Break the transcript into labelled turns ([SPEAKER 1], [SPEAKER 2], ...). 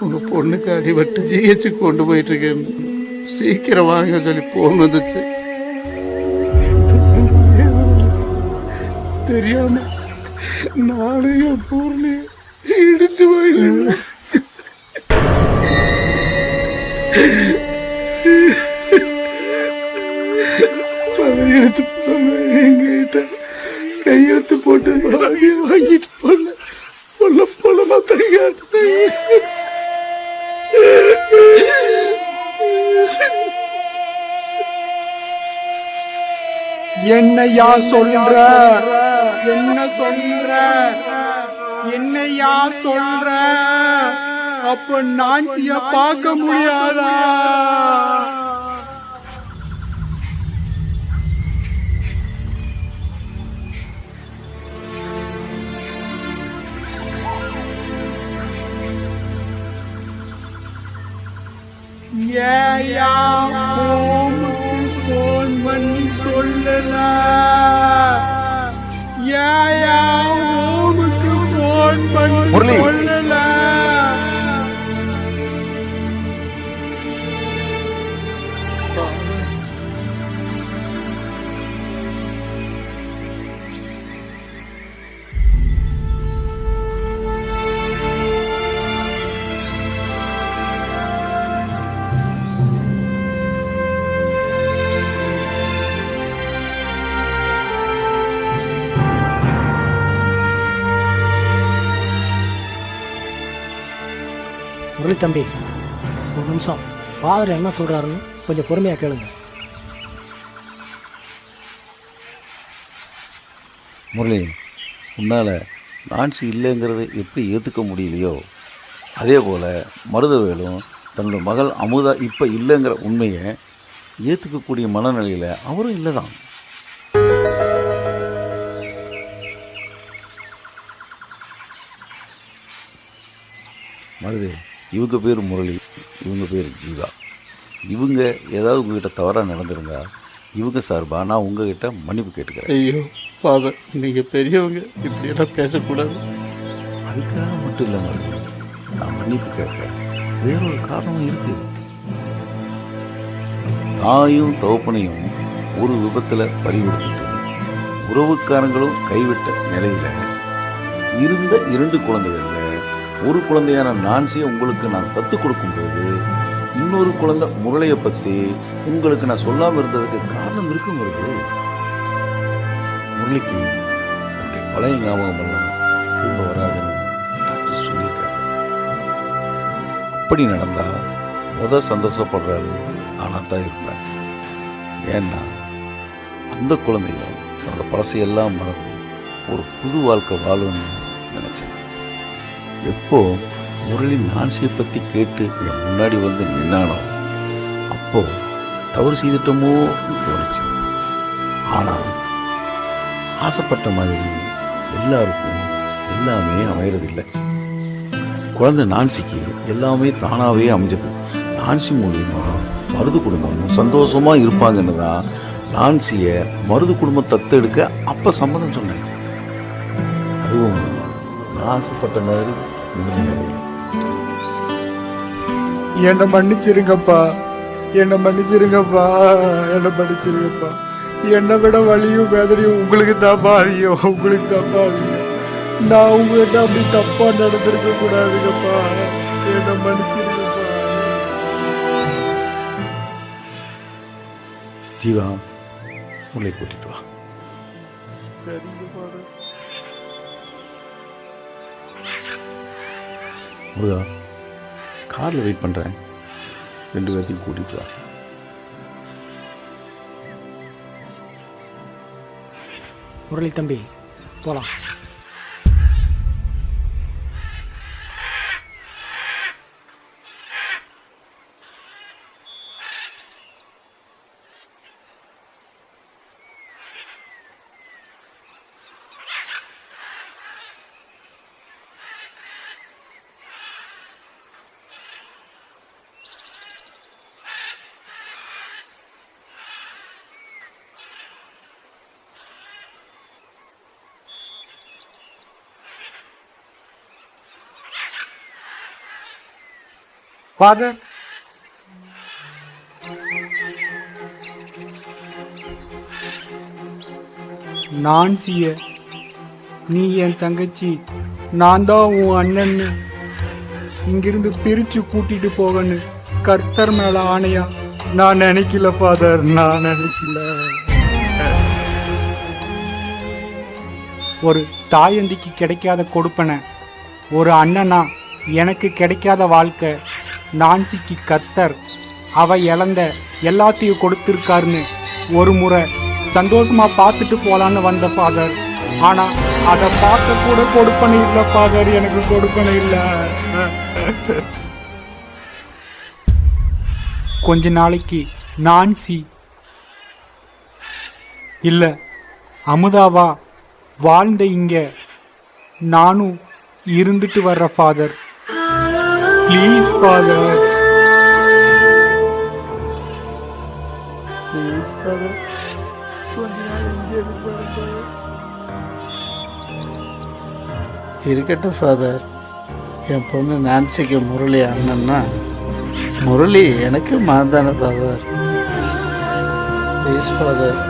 [SPEAKER 1] உங்க பொண்ணுக்கு அடிபட்டு ஜிஹெச்சு கொண்டு போயிட்டு இருக்கேன் சீக்கிரம் வாங்க சொல்லி போன் வந்துச்சு. தெரியாம நானும் என் பொருளையும் இடிச்சு போயிட்டு எடுத்து போன எங்கிட்ட கையெழுத்து போட்டு வாங்கி வாங்கிட்டு போல பொல்ல பொலமா தையாட்டு
[SPEAKER 2] என்னையா சொல்ற? என்ன சொல்ற? என்னையா சொல்ற? அப்ப நான்சிய பார்க்க முடியாதா? ஏயா ஃபோன்
[SPEAKER 3] முரளி
[SPEAKER 4] தம்பி. ஒரு நிமிஷம். ஃபாதர் என்ன சொல்கிறாருன்னு கொஞ்சம் பொறுமையாக கேளுங்க.
[SPEAKER 3] முரளி உன்னால் நான்சி இல்லைங்கிறது எப்படி ஏற்றுக்க முடியலையோ அதே போல் மருதவேலும் தன்னோட மகள் அமுதா இப்போ இல்லைங்கிற உண்மையை ஏற்றுக்கக்கூடிய மனநிலையில் அவரும் இல்லை தான் மருது இவங்க பேர் முரளி இவங்க பேர் ஜீவா. இவங்க ஏதாவது உங்ககிட்ட தவறாக நடந்திருந்தா இவங்க சார்பாக நான் உங்ககிட்ட மன்னிப்பு கேட்டுக்கிறேன்.
[SPEAKER 1] ஐயோ ஃபாதர் நீங்க பெரியவங்க இப்படியெல்லாம் பேசக்கூடாது.
[SPEAKER 3] அதுக்காக மட்டும் இல்லை மருது. நான் மன்னிப்பு கேட்கிறேன். வேறொரு காரணமும் இருக்கு. தாயும் தகப்பனையும் ஒரு விபத்தில் பறிகொடுத்துட்டு உறவுக்காரங்களும் கைவிட்ட நிலையில இருந்த இரண்டு குழந்தைகள்ல ஒரு குழந்தையான நான்சியை உங்களுக்கு நான் தத்து கொடுக்கும்போது இன்னொரு குழந்தை முரளையை பற்றி உங்களுக்கு நான் சொல்லாமல் இருந்ததுக்கு காரணம் இருக்கும் முருகு முரளிக்கு தன்னுடைய பழைய ஞாபகம் எல்லாம் திரும்ப வராதுன்னு டாக்டர் சொல்லியிருக்காரு. அப்படி நடந்தா முத சந்தோஷப்படுறாரு ஆனால் தான் இருப்பேன். ஏன்னா அந்த குழந்தைங்க தன்னோட பழசையெல்லாம் மறந்து ஒரு புது வாழ்க்கை வாழணும்னு எப்போ முரளி நான்சியை பற்றி கேட்டு என் முன்னாடி வந்து நின்னானோ அப்போ தவறு செய்துட்டோமோ தோணுச்சு. ஆனால் ஆசைப்பட்ட மாதிரி எல்லாருக்கும் எல்லாமே அமையறதில்லை. குழந்தை நான்சிக்கு எல்லாமே தானாகவே அமைஞ்சது. நான்சி மூலியமா மருது குடும்பம் சந்தோஷமா இருப்பாங்கன்னு தான் நான்சியை மருது குடும்பம் தத்தெடுக்க அப்போ சம்மதம் சொன்னேன். அதுவும் ஆசைப்பட்ட மாதிரி
[SPEAKER 2] என்ன மன்னிச்சிருங்கப்பா. என்ன மன்னிச்சிருங்கப்பா. என்ன மன்னிச்சிருங்கப்பா. என்னை விட வலியும் வேதனையும் உங்களுக்கு தான் பாதியும் உங்களுக்கு தான் பாதியும் நான் உங்ககிட்ட அப்படி தப்பா நடந்திருக்க கூடாதுங்கப்பா. என்ன மன்னிச்சிருங்கப்பா.
[SPEAKER 3] ஜீவா உள்ளே கூட்டிட்டு வா.
[SPEAKER 2] சரிங்க பாரு
[SPEAKER 3] முருகா காரில் வெயிட் பண்ணுறேன் ரெண்டு பேர்த்தையும் கூட்டிட்டு வா.
[SPEAKER 4] முரளி தம்பி போகலாம்
[SPEAKER 2] ஃபாதர் நான்சிய நீ என் தங்கச்சி நான் தான் உன் அண்ணன்னு. இங்கிருந்து பிரிச்சு கூட்டிட்டு போகன்னு கர்த்தர் மேல ஆணையா? நான் நினைக்கல ஃபாதர் நான் நினைக்கல. ஒரு தாயந்திக்கு கிடைக்காத கொடுப்பன ஒரு அண்ணனா எனக்கு கிடைக்காத வாழ்க்கை. நான்சிக்கு கத்தர். அவ இழந்த எல்லாத்தையும் கொடுத்துருக்காருன்னு ஒரு முறை சந்தோஷமாக பார்த்துட்டு போகலான்னு வந்த ஃபாதர் ஆனால் அதை பார்க்க கூட கொடுப்பனை இல்லை ஃபாதர் எனக்கு கொடுப்பனை இல்லை. கொஞ்ச நாளைக்கு நான்சி இல்லை அமுதாவா வாழ்ந்த இங்கே நானும் இருந்துட்டு வர்ற father please father please father கொஞ்ச நாள் இங்கே
[SPEAKER 1] இருக்கட்டும் ஃபாதர் என் பொண்ணு நான்சிக்கு முரளி அண்ணன்னா முரளி எனக்கு மாந்தான ஃபாதர் ப்ளீஸ் ஃபாதர்